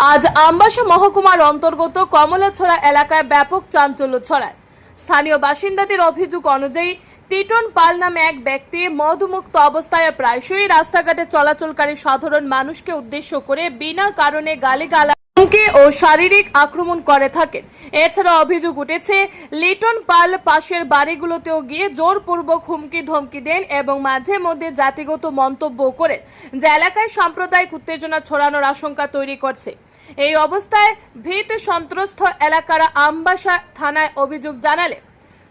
আজ আমবাসা মহকুমার অন্তর্গত কমলাছড়া এলাকায় ব্যাপক চাঞ্চল্য ছড়ায়। স্থানীয় বাসিন্দাদের অভিযোগ অনুযায়ী, টিটন পাল নামে এক ব্যক্তি মধুমুক্ত অবস্থায় প্রায়শই রাস্তাঘাটে চলাচলকারী সাধারণ মানুষকে উদ্দেশ্য করে বিনা কারণে গালিগালা হুমকি ও শারীরিক আক্রমণ করে থাকেন। এছাড়া অভিযোগ উঠেছে, লিটন পাল পাশের বাড়িগুলোতেও গিয়ে জোরপূর্বক হুমকি ধমকি দেন এবং মাঝে মধ্যে জাতিগত মন্তব্য করেন, যা এলাকায় সাম্প্রদায়িক উত্তেজনা ছড়ানোর আশঙ্কা তৈরি করছে। এই অবস্থায় ভীত সন্ত্রস্ত এলাকারা আমবাসা থানায় অভিযোগ জানালে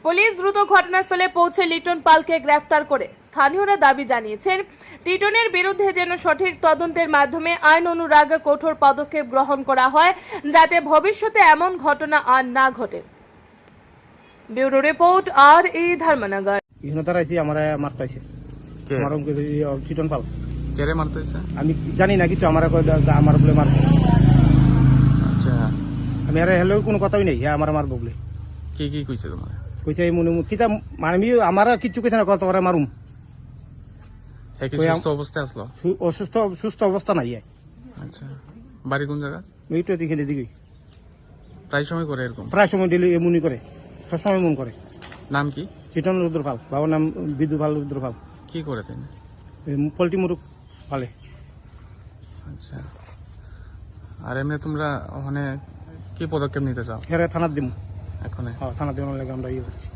পুলিশ দ্রুত ঘটনাস্থলে পৌঁছে লিটন পালকে গ্রেফতার করে। স্থানীয়রা দাবি জানিয়েছেন লিটনের বিরুদ্ধে যেন সঠিক তদন্তের মাধ্যমে আইন অনুরাগ কঠোর পদক্ষেপ গ্রহণ করা হয় যাতে ভবিষ্যতে এমন ঘটনা আর না ঘটে। ব্যুরো রিপোর্ট আর ই ধর্মনগর। এখানে দাঁড়াইছি আমার মারতাইছে। আমার চিটন পাল। কেড়ে মারতেছে আমি জানি না কিছু আমার আমার বলে মার আচ্ছা আমি আর হেলেও কোনো কথাই নেই হ্যাঁ আমার মারবো বলে। কি কি কইছে তোমার? কইছে এই মনে কিতা মানে আমার আর কিচ্ছু কইছে না কত করে মারুম। কি সুস্থ অবস্থায় আসলো? অসুস্থ সুস্থ অবস্থা নাই। আচ্ছা। বাড়ি কোন জায়গা? এইটা দিকে দিকে প্রায় সময় করে এরকম? প্রায় সময় ডেলি এমনই করে সবসময় মন করে। নাম কি? চিটন রুদ্র পাল বাবার নাম বিদু পাল রুদ্র পাল কি করে তিনি? পোলট্রি মুরুখ পালে। আচ্ছা। আর এমনি তোমরা ওখানে কি পদক্ষেপ নিতে চাও? হ্যাঁ থানার দিম। এখন। থানার দিম আমরা ইয়ে করছি